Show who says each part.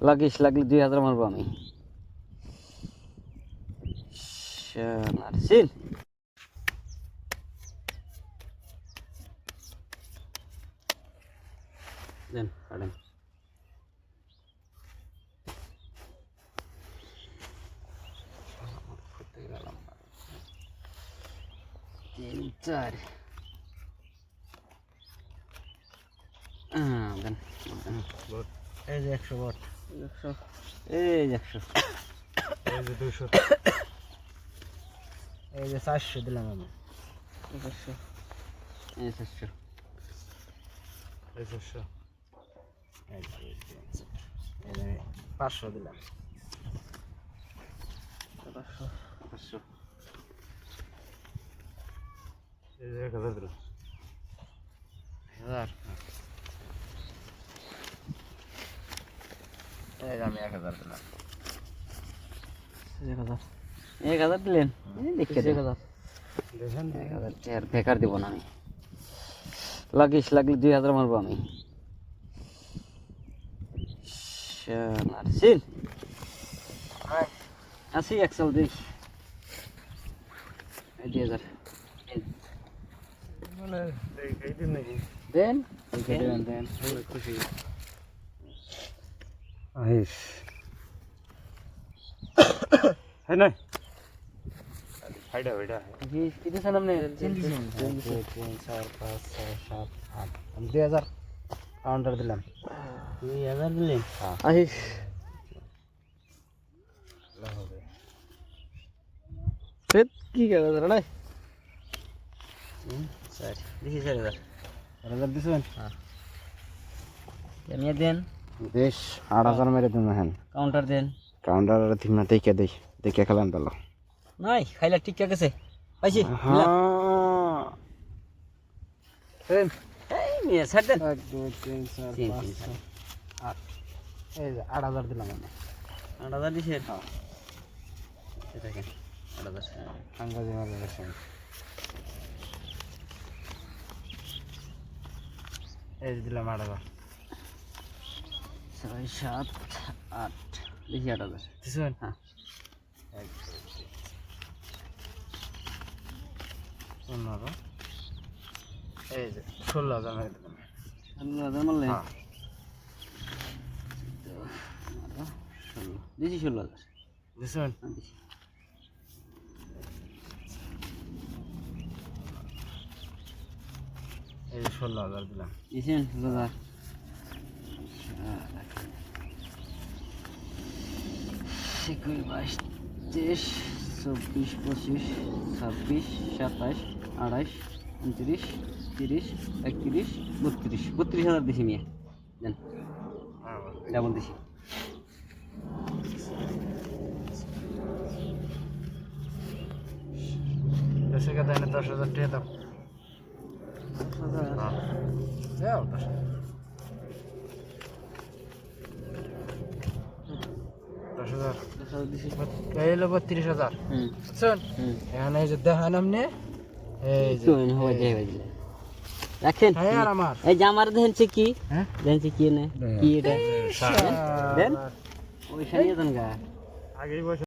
Speaker 1: লাগিস লাগলে দুই হাজার মারবো আমি। নার্সিন দেন
Speaker 2: একশো বট।
Speaker 1: একশো। এই একশো।
Speaker 2: এই যে দুশো এই যে চারশো দিলাম আমি।
Speaker 1: এই চারশো।
Speaker 2: এই চারশো। এই যে এই যে, এই যে আমি পাঁচশো দিলাম।
Speaker 1: পাঁচশো। পাঁচশো।
Speaker 2: এই যে এক হাজার দিলাম।
Speaker 1: হাজার
Speaker 2: এই যে আমি এক হাজার দিলাম।
Speaker 1: এক হাজার। এক হাজার দিলেন? দেখে
Speaker 2: এক হাজার।
Speaker 1: এক হাজার টাকার বেকার দিব না আমি। লাগিস লাগলে দুই হাজার মারবো আমি। দিস। দুই হাজার।
Speaker 2: নাকি?
Speaker 1: দেন?
Speaker 2: দেন। দেন খুশি। হ্যাঁ না হাইডা হাইডা
Speaker 1: কি দিয়েছেন আপনি
Speaker 2: তিন তিন চার পাঁচ ছয় সাত আট। আমি দুই হাজার কাউন্টার দিলাম।
Speaker 1: দুই হাজার দিলেন
Speaker 2: হ্যাঁ।
Speaker 1: আহিস কি করে দাঁড়া নাই?
Speaker 2: চার।
Speaker 1: দেখি চার হাজার।
Speaker 2: হাজার দিছেন?
Speaker 1: এমনি দেন।
Speaker 2: বেশ আট হাজার মেরে দিন হ্যাঁ
Speaker 1: কাউন্টার দেন।
Speaker 2: কাউন্টার ঠিক না দেখে দেই দেখে খেলাম পেল
Speaker 1: নাই খাইলা ঠিক আছে। পাইছি
Speaker 2: হ্যাঁ।
Speaker 1: এই নিয়ে ছাড় দেন।
Speaker 2: এক দুই তিন চার পাঁচ ছয় আট। এই যে আট হাজার দিলাম আমি
Speaker 1: আট হাজার দিছেন এই দেখেন আট হাজার।
Speaker 2: আঙ্গাজি মাঝে গেছে এই দিলাম আট হাজার।
Speaker 1: ছয় সাত আট। দেখি আট হাজার হ্যাঁ।
Speaker 2: পনেরো। এই যে। ষোলো হাজার মেরে দিলাম।
Speaker 1: ষোলো হাজার মারলেন
Speaker 2: হ্যাঁ।
Speaker 1: ষোলো দিছি ষোলো হাজার। হ্যাঁ
Speaker 2: এই যে ষোলো হাজার দিলাম।
Speaker 1: দিছেন ষোলো হাজার। একুশ বাইশ তেইশ চব্বিশ পঁচিশ ছাব্বিশ সাতাশ আঠাশ উনত্রিশ তিরিশ একত্রিশ বত্রিশ। বত্রিশ হাজার দিছি নিয়ে দেন ডাবল দিছি।
Speaker 2: দশ টাকা দেয় না দশ হাজার? টাকা দাও দশ দশ হাজার। এই হলো বত্রিশ হাজার বুঝছেন এখানে এই যে দেখান আপনি এই যে
Speaker 1: রাখেন
Speaker 2: হ্যাঁ আর আমার
Speaker 1: এই যে আমার দেখেন কি
Speaker 2: হ্যাঁ
Speaker 1: দেখেন কি না কি এটা দেন ওই সারিয়ে দেন গা